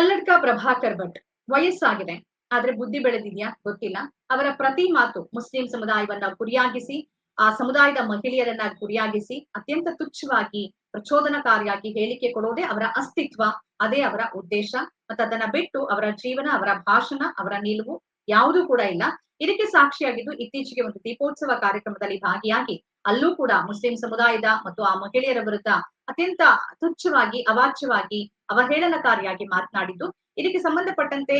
ಕಲ್ಲಡ್ಕ ಪ್ರಭಾಕರ್ ಭಟ್ ವಯಸ್ಸಾಗಿದೆ. ಆದ್ರೆ ಬುದ್ಧಿ ಬೆಳೆದಿದ್ಯಾ? ಗೊತ್ತಿಲ್ಲ. ಅವರ ಪ್ರತಿ ಮಾತು ಮುಸ್ಲಿಂ ಸಮುದಾಯವನ್ನ ಗುರಿಯಾಗಿಸಿ, ಆ ಸಮುದಾಯದ ಮಹಿಳೆಯರನ್ನ ಗುರಿಯಾಗಿಸಿ, ಅತ್ಯಂತ ತುಚ್ಛವಾಗಿ, ಪ್ರಚೋದನಕಾರಿಯಾಗಿ ಹೇಳಿಕೆ ಕೊಡೋದೇ ಅವರ ಅಸ್ತಿತ್ವ. ಅದೇ ಅವರ ಉದ್ದೇಶ. ಮತ್ತೆ ಅದನ್ನ ಬಿಟ್ಟು ಅವರ ಜೀವನ, ಅವರ ಭಾಷಣ, ಅವರ ನಿಲುವು ಯಾವುದೂ ಕೂಡ ಇಲ್ಲ. ಇದಕ್ಕೆ ಸಾಕ್ಷಿಯಾಗಿದ್ದು ಇತ್ತೀಚೆಗೆ ಒಂದು ದೀಪೋತ್ಸವ ಕಾರ್ಯಕ್ರಮದಲ್ಲಿ ಭಾಗಿಯಾಗಿ ಅಲ್ಲೂ ಕೂಡ ಮುಸ್ಲಿಂ ಸಮುದಾಯದ ಮತ್ತು ಆ ಮಹಿಳೆಯರ ವಿರುದ್ಧ ಅತ್ಯಂತ ತುಚ್ಛವಾಗಿ, ಅವಾಚ್ಯವಾಗಿ, ಅವಹೇಳನಕಾರಿಯಾಗಿ ಮಾತನಾಡಿದ್ದು. ಇದಕ್ಕೆ ಸಂಬಂಧಪಟ್ಟಂತೆ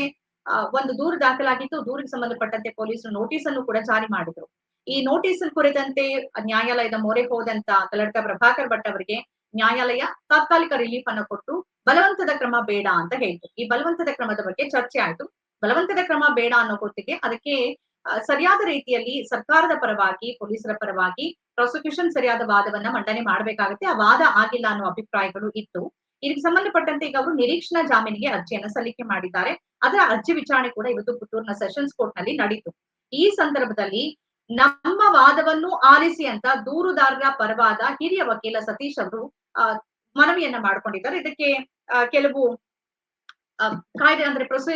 ಒಂದು ದೂರು ದಾಖಲಾಗಿತ್ತು. ದೂರಿಗೆ ಸಂಬಂಧಪಟ್ಟಂತೆ ಪೊಲೀಸರು ನೋಟಿಸ್ ಅನ್ನು ಕೂಡ ಜಾರಿ ಮಾಡಿದ್ರು. ಈ ನೋಟಿಸ್ ಕುರಿತಂತೆ ನ್ಯಾಯಾಲಯದ ಮೊರೆ ಹೋದಂತ ಕಲ್ಲಡ್ಕ ಪ್ರಭಾಕರ್ ಭಟ್ ಅವರಿಗೆ ನ್ಯಾಯಾಲಯ ತಾತ್ಕಾಲಿಕ ರಿಲೀಫ್ ಅನ್ನು ಕೊಟ್ಟು, ಬಲವಂತದ ಕ್ರಮ ಬೇಡ ಅಂತ ಹೇಳಿದ್ರು ಈ ಬಲವಂತದ ಕ್ರಮದ ಬಗ್ಗೆ ಚರ್ಚೆ ಆಯ್ತು. ಬಲವಂತದ ಕ್ರಮ ಬೇಡ ಅನ್ನೋ ಗೊತ್ತಿಗೆ ಅದಕ್ಕೆ ಸರಿಯಾದ ರೀತಿಯಲ್ಲಿ ಸರ್ಕಾರದ ಪರವಾಗಿ ಪೊಲೀಸರ ಪರವಾಗಿ ಪ್ರಾಸಿಕ್ಯೂಷನ್ ಸರಿಯಾದ ವಾದವನ್ನ ಮಂಡನೆ ಮಾಡಬೇಕಾಗುತ್ತೆ. ಆ ವಾದ ಆಗಿಲ್ಲ ಅನ್ನೋ ಅಭಿಪ್ರಾಯಗಳು ಇತ್ತು. ಇದಕ್ಕೆ ಸಂಬಂಧಪಟ್ಟಂತೆ ಈಗ ಅವರು ನಿರೀಕ್ಷಣಾ ಜಾಮೀನಿಗೆ ಅರ್ಜಿಯನ್ನ ಸಲ್ಲಿಕೆ ಮಾಡಿದ್ದಾರೆ. ಅದರ ಅರ್ಜಿ ವಿಚಾರಣೆ ಕೂಡ ಇವತ್ತು ಪುತ್ತೂರಿನ ಸೆಷನ್ಸ್ ಕೋರ್ಟ್ನಲ್ಲಿ ನಡೀತು. ಈ ಸಂದರ್ಭದಲ್ಲಿ ನಮ್ಮ ವಾದವನ್ನು ಆಲಿಸಿ ಅಂತ ದೂರುದಾರರ ಪರವಾದ ಹಿರಿಯ ವಕೀಲ ಸತೀಶ್ ಅವರು ಮನವಿಯನ್ನ ಮಾಡ್ಕೊಂಡಿದ್ದಾರೆ. ಇದಕ್ಕೆ ಕೆಲವು ಕಾಯ್ದೆ ಅಂದ್ರೆ ಪ್ರೊಸೀ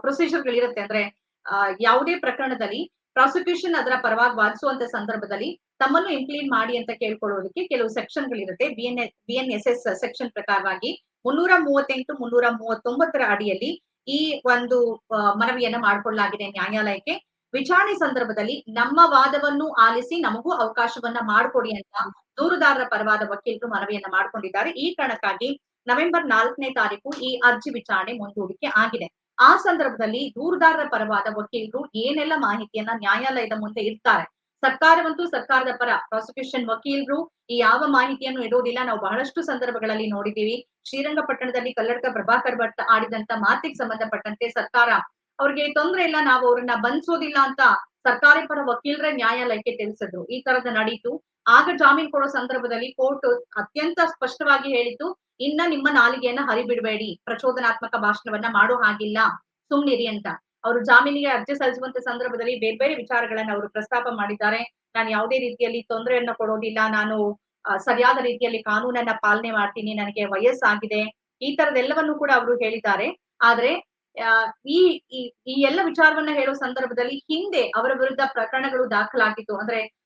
ಪ್ರೊಸೀಜರ್ಗಳಿರುತ್ತೆ ಅಂದ್ರೆ ಆ, ಯಾವುದೇ ಪ್ರಕರಣದಲ್ಲಿ ಪ್ರಾಸಿಕ್ಯೂಷನ್ ಅದರ ಪರವಾಗಿ ವಾದಿಸುವಂತ ಸಂದರ್ಭದಲ್ಲಿ ತಮ್ಮನ್ನು ಇಂಪ್ಲೀನ್ ಮಾಡಿ ಅಂತ ಕೇಳ್ಕೊಳ್ಳೋದಕ್ಕೆ ಕೆಲವು ಸೆಕ್ಷನ್ ಗಳಿರುತ್ತೆ. ಬಿ ಎನ್ ಎಸ್ ಸೆಕ್ಷನ್ ಪ್ರಕಾರವಾಗಿ ಮುನ್ನೂರ ಮೂವತ್ತೆಂಟು, ಮುನ್ನೂರ ಮೂವತ್ತೊಂಬತ್ತರ ಅಡಿಯಲ್ಲಿ ಈ ಒಂದು ಮನವಿಯನ್ನ ಮಾಡಿಕೊಳ್ಳಲಾಗಿದೆ ನ್ಯಾಯಾಲಯಕ್ಕೆ. ವಿಚಾರಣೆ ಸಂದರ್ಭದಲ್ಲಿ ನಮ್ಮ ವಾದವನ್ನು ಆಲಿಸಿ ನಮಗೂ ಅವಕಾಶವನ್ನ ಮಾಡಿಕೊಡಿ ಅಂತ ದೂರುದಾರರ ಪರವಾದ ವಕೀಲರು ಮನವಿಯನ್ನ ಮಾಡಿಕೊಂಡಿದ್ದಾರೆ. ಈ ಕಾರಣಕ್ಕಾಗಿ ನವೆಂಬರ್ ನಾಲ್ಕನೇ ತಾರೀಕು ಈ ಅರ್ಜಿ ವಿಚಾರಣೆ ಮುಂದೂಡಿಕೆ ಆಗಿದೆ. ಆ ಸಂದರ್ಭದಲ್ಲಿ ದೂರದಾರರ ಪರವಾದ ವಕೀಲರು ಏನೆಲ್ಲ ಮಾಹಿತಿಯನ್ನ ನ್ಯಾಯಾಲಯದ ಮುಂದೆ ಇರ್ತಾರೆ ಸರ್ಕಾರವಂತೂ ಸರ್ಕಾರದ ಪರ ಪ್ರಾಸಿಕ್ಯೂಷನ್ ವಕೀಲರು ಈ ಯಾವ ಮಾಹಿತಿಯನ್ನು ಇಡೋದಿಲ್ಲ. ನಾವು ಬಹಳಷ್ಟು ಸಂದರ್ಭಗಳಲ್ಲಿ ನೋಡಿದ್ದೀವಿ. ಶ್ರೀರಂಗಪಟ್ಟಣದಲ್ಲಿ ಕಲ್ಲಡ್ಕ ಪ್ರಭಾಕರ್ ಭಟ್ ಆಡಿದಂತ ಮಾತಿಗೆ ಸಂಬಂಧಪಟ್ಟಂತೆ ಸರ್ಕಾರ ಅವ್ರಿಗೆ ತೊಂದ್ರೆ ಇಲ್ಲ, ನಾವು ಅವ್ರನ್ನ ಬಂಧಿಸೋದಿಲ್ಲ ಅಂತ ಸರ್ಕಾರಿ ಪರ ವಕೀಲರೇ ನ್ಯಾಯಾಲಯಕ್ಕೆ ತಿಳಿಸಿದ್ರು. ಈ ತರದ ನಡೀತು. ಆಗ ಜಾಮೀನು ಕೊಡೋ ಸಂದರ್ಭದಲ್ಲಿ ಕೋರ್ಟ್ ಅತ್ಯಂತ ಸ್ಪಷ್ಟವಾಗಿ ಹೇಳಿದ್ದು, ಇನ್ನ ನಿಮ್ಮ ನಾಲಿಗೆಯನ್ನ ಹರಿಬಿಡಬೇಡಿ, ಪ್ರಚೋದನಾತ್ಮಕ ಭಾಷಣವನ್ನ ಮಾಡೋ ಹಾಗಿಲ್ಲ, ಸುಮ್ನಿರಿ ಅಂತ. ಅವರು ಜಾಮೀನಿಗೆ ಅರ್ಜಿ ಸಲ್ಲಿಸುವಂತ ಸಂದರ್ಭದಲ್ಲಿ ಬೇರೆ ಬೇರೆ ವಿಚಾರಗಳನ್ನ ಅವರು ಪ್ರಸ್ತಾಪ ಮಾಡಿದ್ದಾರೆ. ನಾನು ಯಾವುದೇ ರೀತಿಯಲ್ಲಿ ತೊಂದರೆಯನ್ನ ಕೊಡೋದಿಲ್ಲ, ನಾನು ಸರಿಯಾದ ರೀತಿಯಲ್ಲಿ ಕಾನೂನನ್ನ ಪಾಲನೆ ಮಾಡ್ತೀನಿ, ನನಗೆ ವಯಸ್ಸಾಗಿದೆ, ಈ ತರದೆಲ್ಲವನ್ನು ಕೂಡ ಅವರು ಹೇಳಿದ್ದಾರೆ. ಆದ್ರೆ ಈ, ಈ- ಎಲ್ಲ ವಿಚಾರವನ್ನ ಹೇಳೋ ಸಂದರ್ಭದಲ್ಲಿ ಹಿಂದೆ ಅವರ ವಿರುದ್ಧ ಪ್ರಕರಣಗಳು ದಾಖಲಾಗಿತ್ತು. ಅಂದ್ರೆ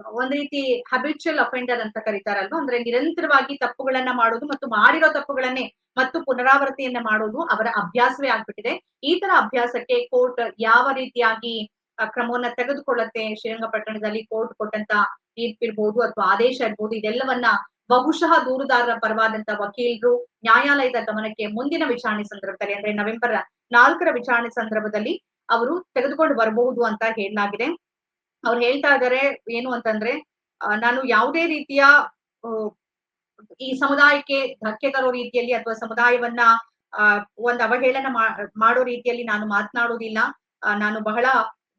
ಒಂದ್ ರೀತಿ ಹ್ಯಾಬಿಚುವಲ್ ಅಫೆಂಡರ್ ಅಂತ ಕರೀತಾರಲ್ವಾ? ಅಂದ್ರೆ ನಿರಂತರವಾಗಿ ತಪ್ಪುಗಳನ್ನ ಮಾಡೋದು ಮತ್ತು ಮಾಡಿರೋ ತಪ್ಪುಗಳನ್ನೇ ಮತ್ತು ಪುನರಾವರ್ತಿಯನ್ನ ಮಾಡೋದು ಅವರ ಅಭ್ಯಾಸವೇ ಆಗ್ಬಿಟ್ಟಿದೆ. ಈ ತರ ಅಭ್ಯಾಸಕ್ಕೆ ಕೋರ್ಟ್ ಯಾವ ರೀತಿಯಾಗಿ ಕ್ರಮವನ್ನ ತೆಗೆದುಕೊಳ್ಳುತ್ತೆ? ಶ್ರೀರಂಗಪಟ್ಟಣದಲ್ಲಿ ಕೋರ್ಟ್ ಕೊಟ್ಟಂತ ತೀರ್ಪಿರ್ಬೋದು ಅಥವಾ ಆದೇಶ ಇರ್ಬೋದು, ಇದೆಲ್ಲವನ್ನ ಬಹುಶಃ ದೂರುದಾರರ ಪರವಾದಂತ ವಕೀಲರು ನ್ಯಾಯಾಲಯದ ಗಮನಕ್ಕೆ ಮುಂದಿನ ವಿಚಾರಣೆ ಸಂದರ್ಭದಲ್ಲಿ, ಅಂದ್ರೆ ನವೆಂಬರ್ ನಾಲ್ಕರ ವಿಚಾರಣೆ ಸಂದರ್ಭದಲ್ಲಿ ಅವರು ತೆಗೆದುಕೊಂಡು ಬರಬಹುದು ಅಂತ ಹೇಳಲಾಗಿದೆ. ಅವ್ರು ಹೇಳ್ತಾ ಇದ್ದಾರೆ ಏನು ಅಂತಂದ್ರೆ ನಾನು ಯಾವುದೇ ರೀತಿಯ ಈ ಸಮುದಾಯಕ್ಕೆ ಧಕ್ಕೆ ತರೋ ರೀತಿಯಲ್ಲಿ ಅಥವಾ ಸಮುದಾಯವನ್ನ ಒಂದು ಅವಹೇಳನ ಮಾಡೋ ರೀತಿಯಲ್ಲಿ ನಾನು ಮಾತನಾಡೋದಿಲ್ಲ. ನಾನು ಬಹಳ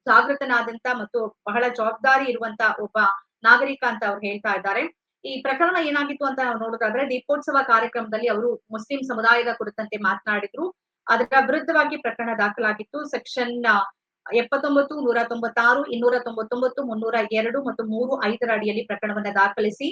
ಜಾಗೃತನಾದಂತ ಮತ್ತು ಬಹಳ ಜವಾಬ್ದಾರಿ ಇರುವಂತ ಒಬ್ಬ ನಾಗರಿಕ ಅಂತ ಅವ್ರು ಹೇಳ್ತಾ ಇದ್ದಾರೆ. ಈ ಪ್ರಕರಣ ಏನಾಗಿತ್ತು ಅಂತ ನಾವು ನೋಡೋದಾದ್ರೆ, ದೀಪೋತ್ಸವ ಕಾರ್ಯಕ್ರಮದಲ್ಲಿ ಅವರು ಮುಸ್ಲಿಂ ಸಮುದಾಯದ ಕುರಿತಂತೆ ಮಾತನಾಡಿದ್ರು. ಅದರ ವಿರುದ್ಧವಾಗಿ ಪ್ರಕರಣ ದಾಖಲಾಗಿತ್ತು. ಸೆಕ್ಷನ್ ಎಪ್ಪತ್ತೊಂಬತ್ತು ನೂರ ತೊಂಬತ್ತಾರು ಇನ್ನೂರ ತೊಂಬತ್ತೊಂಬತ್ತು ಮುನ್ನೂರ ಎರಡು ಮತ್ತು ಮೂರು ಐದರ ಅಡಿಯಲ್ಲಿ ಪ್ರಕರಣವನ್ನು ದಾಖಲಿಸಿ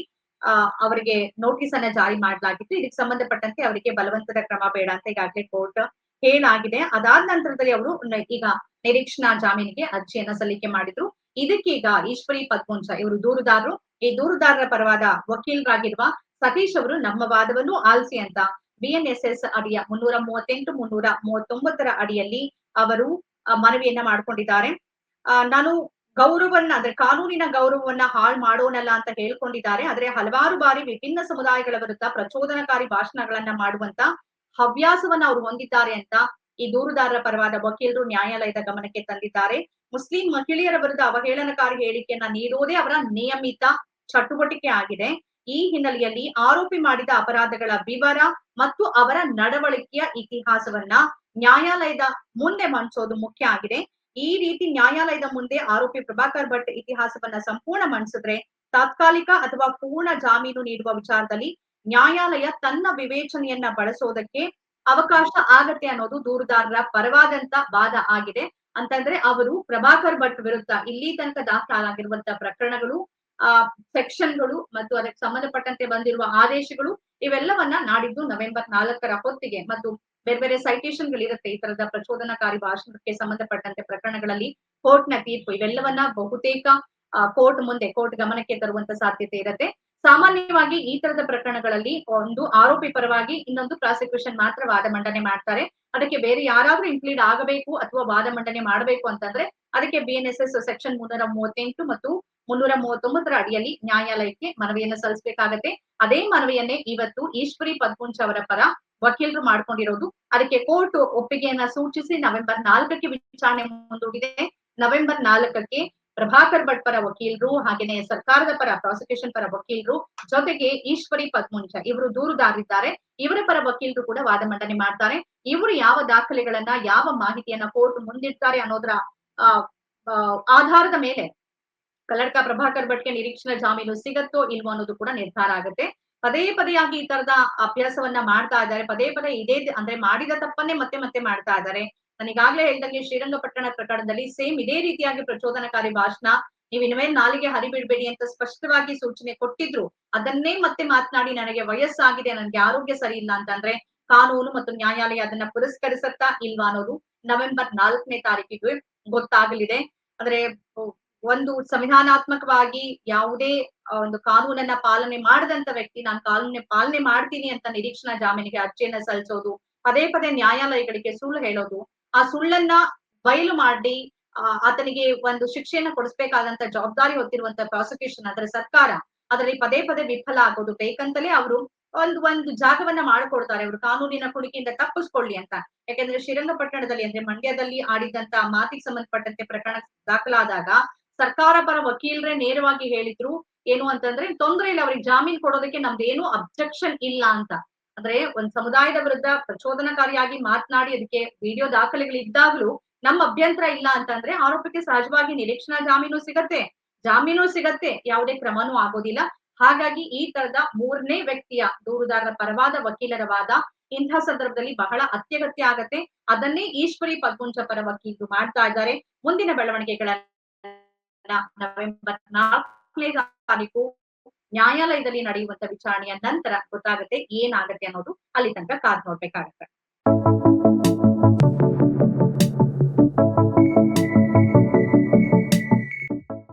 ಅವರಿಗೆ ನೋಟಿಸ್ ಅನ್ನ ಜಾರಿ ಮಾಡಲಾಗಿತ್ತು. ಇದಕ್ಕೆ ಸಂಬಂಧಪಟ್ಟಂತೆ ಅವರಿಗೆ ಬಲವಂತದ ಕ್ರಮ ಬೇಡ ಅಂತ ಈಗಾಗಲೇ ಕೋರ್ಟ್ ಹೇಳಾಗಿದೆ ಅದಾದ ನಂತರದಲ್ಲಿ ಅವರು ಈಗ ನಿರೀಕ್ಷಣಾ ಜಾಮೀನಿಗೆ ಅರ್ಜಿಯನ್ನ ಸಲ್ಲಿಕೆ ಮಾಡಿದ್ರು. ಇದಕ್ಕೀಗ ಈಶ್ವರಿ ಪದ್ಮುಂಜ ಇವರು ದೂರುದಾರರು. ಈ ದೂರುದಾರರ ಪರವಾದ ವಕೀಲರಾಗಿರುವ ಸತೀಶ್ ಅವರು ನಮ್ಮ ವಾದವನ್ನು ಆಲಿಸಿ ಅಂತ ಬಿಎನ್ಎಸ್ಎಸ್ ಅಡಿಯ ಮುನ್ನೂರ ಮೂವತ್ತೆಂಟು, ಮುನ್ನೂರ ಮೂವತ್ತೊಂಬತ್ತರ ಅಡಿಯಲ್ಲಿ ಅವರು ಮನವಿಯನ್ನ ಮಾಡ್ಕೊಂಡಿದ್ದಾರೆ. ನಾನು ಗೌರವನ್ನ, ಅಂದ್ರೆ ಕಾನೂನಿನ ಗೌರವವನ್ನ ಹಾಳು ಮಾಡೋನಲ್ಲ ಅಂತ ಹೇಳ್ಕೊಂಡಿದ್ದಾರೆ. ಆದ್ರೆ ಹಲವಾರು ಬಾರಿ ವಿಭಿನ್ನ ಸಮುದಾಯಗಳ ವಿರುದ್ಧ ಪ್ರಚೋದನಕಾರಿ ಭಾಷಣಗಳನ್ನ ಮಾಡುವಂತ ಹವ್ಯಾಸವನ್ನ ಅವರು ಹೊಂದಿದ್ದಾರೆ ಅಂತ ಈ ದೂರುದಾರರ ಪರವಾದ ವಕೀಲರು ನ್ಯಾಯಾಲಯದ ಗಮನಕ್ಕೆ ತಂದಿದ್ದಾರೆ. ಮುಸ್ಲಿಂ ಮಹಿಳೆಯರ ವಿರುದ್ಧ ಅವಹೇಳನಕಾರಿ ಹೇಳಿಕೆಯನ್ನ ನೀಡೋದೇ ಅವರ ನಿಯಮಿತ ಚಟುವಟಿಕೆ ಆಗಿದೆ. ಈ ಹಿನ್ನೆಲೆಯಲ್ಲಿ ಆರೋಪಿ ಮಾಡಿದ ಅಪರಾಧಗಳ ವಿವರ ಮತ್ತು ಅವರ ನಡವಳಿಕೆಯ ಇತಿಹಾಸವನ್ನ ನ್ಯಾಯಾಲಯದ ಮುಂದೆ ಮಂಡಿಸೋದು ಮುಖ್ಯ ಆಗಿದೆ. ಈ ರೀತಿ ನ್ಯಾಯಾಲಯದ ಮುಂದೆ ಆರೋಪಿ ಪ್ರಭಾಕರ್ ಭಟ್ ಇತಿಹಾಸವನ್ನ ಸಂಪೂರ್ಣ ಮಂಡಿಸಿದ್ರೆ ತಾತ್ಕಾಲಿಕ ಅಥವಾ ಪೂರ್ಣ ಜಾಮೀನು ನೀಡುವ ವಿಚಾರದಲ್ಲಿ ನ್ಯಾಯಾಲಯ ತನ್ನ ವಿವೇಚನೆಯನ್ನ ಬಳಸೋದಕ್ಕೆ ಅವಕಾಶ ಆಗತ್ತೆ ಅನ್ನೋದು ದೂರುದಾರರ ಪರವಾದಂತ ವಾದ ಆಗಿದೆ. ಅಂತಂದ್ರೆ ಅವರು ಪ್ರಭಾಕರ್ ಭಟ್ ವಿರುದ್ಧ ಇಲ್ಲಿ ತನಕ ದಾಖಲಾಗಿರುವಂತಹ ಪ್ರಕರಣಗಳು, ಆ, ಸೆಕ್ಷನ್ಗಳು ಮತ್ತು ಅದಕ್ಕೆ ಸಂಬಂಧಪಟ್ಟಂತೆ ಬಂದಿರುವ ಆದೇಶಗಳು ಇವೆಲ್ಲವನ್ನ ನಾಡಿದ್ದು ನವೆಂಬರ್ ನಾಲ್ಕರ ಹೊತ್ತಿಗೆ. ಮತ್ತು ಬೇರೆ ಬೇರೆ ಸೈಟೇಷನ್ ಗಳಿರುತ್ತೆ ಈ ತರದ ಪ್ರಚೋದನಕಾರಿ ಭಾಷಣಕ್ಕೆ ಸಂಬಂಧಪಟ್ಟಂತೆ ಪ್ರಕರಣಗಳಲ್ಲಿ ಕೋರ್ಟ್ನ ತೀರ್ಪು ಇವೆಲ್ಲವನ್ನ ಬಹುತೇಕ ಕೋರ್ಟ್ ಮುಂದೆ, ಕೋರ್ಟ್ ಗಮನಕ್ಕೆ ತರುವಂತ ಸಾಧ್ಯತೆ ಇರುತ್ತೆ. ಸಾಮಾನ್ಯವಾಗಿ ಈ ತರದ ಪ್ರಕರಣಗಳಲ್ಲಿ ಒಂದು ಆರೋಪಿ ಪರವಾಗಿ ಇನ್ನೊಂದು ಪ್ರಾಸಿಕ್ಯೂಷನ್ ಮಾತ್ರ ವಾದ ಮಂಡನೆ ಮಾಡ್ತಾರೆ. ಅದಕ್ಕೆ ಬೇರೆ ಯಾರಾದ್ರೂ ಇನ್ಕ್ಲೂಡ್ ಆಗಬೇಕು ಅಥವಾ ವಾದ ಮಂಡನೆ ಮಾಡಬೇಕು ಅಂತಂದ್ರೆ ಅದಕ್ಕೆ ಬಿಎನ್ಎಸ್ಎಸ್ ಸೆಕ್ಷನ್ ಮುನ್ನೂರ ಮೂವತ್ತೆಂಟು ಮತ್ತು ಮುನ್ನೂರ ಮೂವತ್ತೊಂಬತ್ತರ ಅಡಿಯಲ್ಲಿ ನ್ಯಾಯಾಲಯಕ್ಕೆ ಮನವಿಯನ್ನು ಸಲ್ಲಿಸಬೇಕಾಗತ್ತೆ. ಅದೇ ಮನವಿಯನ್ನೇ ಇವತ್ತು ಈಶ್ವರಿ ಪದ್ಮುಂಚ್ ಅವರ ಪರ ವಕೀಲರು ಮಾಡ್ಕೊಂಡಿರೋದು. ಅದಕ್ಕೆ ಕೋರ್ಟ್ ಒಪ್ಪಿಗೆಯನ್ನ ಸೂಚಿಸಿ ನವೆಂಬರ್ ನಾಲ್ಕಕ್ಕೆ ವಿಚಾರಣೆ ಮುಂದೂಡಿದೆ. ನವೆಂಬರ್ ನಾಲ್ಕಕ್ಕೆ ಪ್ರಭಾಕರ್ ಭಟ್ ಪರ ವಕೀಲರು, ಹಾಗೇನೆ ಸರ್ಕಾರದ ಪರ, ಪ್ರಾಸಿಕ್ಯೂಷನ್ ಪರ ವಕೀಲರು ಜೊತೆಗೆ ಈಶ್ವರಿ ಪದ್ಮುಂಜ ಇವರು ದೂರುದಾರಿದ್ದಾರೆ ಇವರ ಪರ ವಕೀಲರು ಕೂಡ ವಾದ ಮಂಡನೆ ಮಾಡ್ತಾರೆ. ಇವರು ಯಾವ ದಾಖಲೆಗಳನ್ನ, ಯಾವ ಮಾಹಿತಿಯನ್ನ ಕೋರ್ಟ್ ಮುಂದಿಡ್ತಾರೆ ಅನ್ನೋದ್ರ ಆಧಾರದ ಮೇಲೆ ಕಲ್ಲಡ್ಕ ಪ್ರಭಾಕರ್ ಭಟ್ಗೆ ನಿರೀಕ್ಷಣಾ ಜಾಮೀನು ಸಿಗತ್ತೋ ಇಲ್ವೋ ಅನ್ನೋದು ಕೂಡ ನಿರ್ಧಾರ ಆಗುತ್ತೆ. ಪದೇ ಪದೇಯಾಗಿ ಈ ತರದ ಅಭ್ಯಾಸವನ್ನ ಮಾಡ್ತಾ ಇದ್ದಾರೆ. ಪದೇ ಪದೇ ಇದೇ ಅಂದ್ರೆ ಮಾಡಿದ ತಪ್ಪನ್ನೇ ಮತ್ತೆ ಮತ್ತೆ ಮಾಡ್ತಾ ಇದ್ದಾರೆ. ನನಗಾಗ್ಲೇ ಹೇಳಿದಂಗೆ ಹೇಳ್ದಂಗೆ ಶ್ರೀರಂಗಪಟ್ಟಣ ಪ್ರಕರಣದಲ್ಲಿ ಸೇಮ್ ಇದೇ ರೀತಿಯಾಗಿ ಪ್ರಚೋದನಕಾರಿ ಭಾಷಣ, ನೀವು ಇನ್ಮೇಲೆ ನಾಲಿಗೆ ಹರಿಬಿಡ್ಬೇಡಿ ಅಂತ ಸ್ಪಷ್ಟವಾಗಿ ಸೂಚನೆ ಕೊಟ್ಟಿದ್ರು. ಅದನ್ನೇ ಮತ್ತೆ ಮಾತನಾಡಿ ನನಗೆ ವಯಸ್ಸಾಗಿದೆ, ನನಗೆ ಆರೋಗ್ಯ ಸರಿ ಇಲ್ಲ ಅಂತಂದ್ರೆ ಕಾನೂನು ಮತ್ತು ನ್ಯಾಯಾಲಯ ಅದನ್ನ ಪುರಸ್ಕರಿಸತ್ತಾ ಇಲ್ವಾ ಅನ್ನೋದು ನವೆಂಬರ್ ನಾಲ್ಕನೇ ತಾರೀಕಿಗೆ ಗೊತ್ತಾಗಲಿದೆ. ಅಂದ್ರೆ ಒಂದು ಸಂವಿಧಾನಾತ್ಮಕವಾಗಿ ಯಾವುದೇ ಒಂದು ಕಾನೂನನ್ನ ಪಾಲನೆ ಮಾಡದಂತ ವ್ಯಕ್ತಿ, ನಾನು ಕಾನೂನ ಪಾಲನೆ ಮಾಡ್ತೀನಿ ಅಂತ ನಿರೀಕ್ಷಣಾ ಜಾಮೀನಿಗೆ ಅರ್ಜಿಯನ್ನ ಸಲ್ಲಿಸೋದು, ಪದೇ ಪದೇ ನ್ಯಾಯಾಲಯಗಳಿಗೆ ಸುಳ್ಳು ಹೇಳೋದು, ಆ ಸುಳ್ಳನ್ನ ಬಯಲು ಮಾಡಿ ಆತನಿಗೆ ಒಂದು ಶಿಕ್ಷೆಯನ್ನು ಕೊಡಿಸ್ಬೇಕಾದಂತ ಜವಾಬ್ದಾರಿ ಹೊತ್ತಿರುವಂತ ಪ್ರಾಸಿಕ್ಯೂಷನ್ ಅಂದ್ರೆ ಸರ್ಕಾರ, ಅದರಲ್ಲಿ ಪದೇ ಪದೇ ವಿಫಲ ಆಗೋದು ಬೇಕಂತಲೇ ಅವರು ಒಂದು ಒಂದು ಜಾಗವನ್ನ ಮಾಡಿಕೊಡ್ತಾರೆ, ಅವರು ಕಾನೂನಿನ ಕುಣಿಕೆಯಿಂದ ತಪ್ಪಿಸ್ಕೊಳ್ಳಿ ಅಂತ. ಯಾಕಂದ್ರೆ ಶ್ರೀರಂಗಪಟ್ಟಣದಲ್ಲಿ ಅಂದ್ರೆ ಮಂಡ್ಯದಲ್ಲಿ ಆಡಿದಂತ ಮಾತಿಗೆ ಸಂಬಂಧಪಟ್ಟಂತೆ ಪ್ರಕರಣ ದಾಖಲಾದಾಗ ಸರ್ಕಾರ ಪರ ವಕೀಲರೇ ನೇರವಾಗಿ ಹೇಳಿದ್ರು ಏನು ಅಂತಂದ್ರೆ ತೊಂದರೆ ಇಲ್ಲ ಅವ್ರಿಗೆ ಜಾಮೀನ್ ಕೊಡೋದಕ್ಕೆ ನಮ್ದೇನು ಅಬ್ಜೆಕ್ಷನ್ ಇಲ್ಲ ಅಂತ. ಅಂದ್ರೆ ಒಂದ್ ಸಮುದಾಯದ ವಿರುದ್ಧ ಪ್ರಚೋದನಕಾರಿಯಾಗಿ ಮಾತನಾಡಿ ಅದಕ್ಕೆ ವಿಡಿಯೋ ದಾಖಲೆಗಳಿದ್ದಾಗ್ಲೂ ನಮ್ಮ ಅಭ್ಯಂತರ ಇಲ್ಲ ಅಂತಂದ್ರೆ ಆರೋಪಕ್ಕೆ ಸಹಜವಾಗಿ ನಿರೀಕ್ಷಣಾ ಜಾಮೀನು ಸಿಗತ್ತೆ. ಜಾಮೀನು ಸಿಗತ್ತೆ, ಯಾವುದೇ ಕ್ರಮನೂ ಆಗೋದಿಲ್ಲ. ಹಾಗಾಗಿ ಈ ತರದ ಮೂರನೇ ವ್ಯಕ್ತಿಯ ದೂರುದಾರರ ಪರವಾದ, ವಕೀಲರ ವಾದ ಇಂತಹ ಸಂದರ್ಭದಲ್ಲಿ ಬಹಳ ಅತ್ಯಗತ್ಯ ಆಗತ್ತೆ. ಅದನ್ನೇ ಈಶ್ವರಿ ಪದ್ಮುಂಜ ಪರ ವಕೀಲರು ಮಾಡ್ತಾ ಇದ್ದಾರೆ. ಮುಂದಿನ ಬೆಳವಣಿಗೆಗಳನ್ನ ನವೆಂಬರ್ ನಾಲ್ಕನೇ ತಾರೀಕು ನ್ಯಾಯಾಲಯದಲ್ಲಿ ನಡೆಯುವಂತ ವಿಚಾರಣೆಯ ನಂತರ ಗೊತ್ತಾಗುತ್ತೆ ಏನಾಗತ್ತೆ ಅನ್ನೋದು ಅಲ್ಲಿ ತನಕ ಕಾದ್ ನೋಡ್ಬೇಕಾಗತ್ತೆ.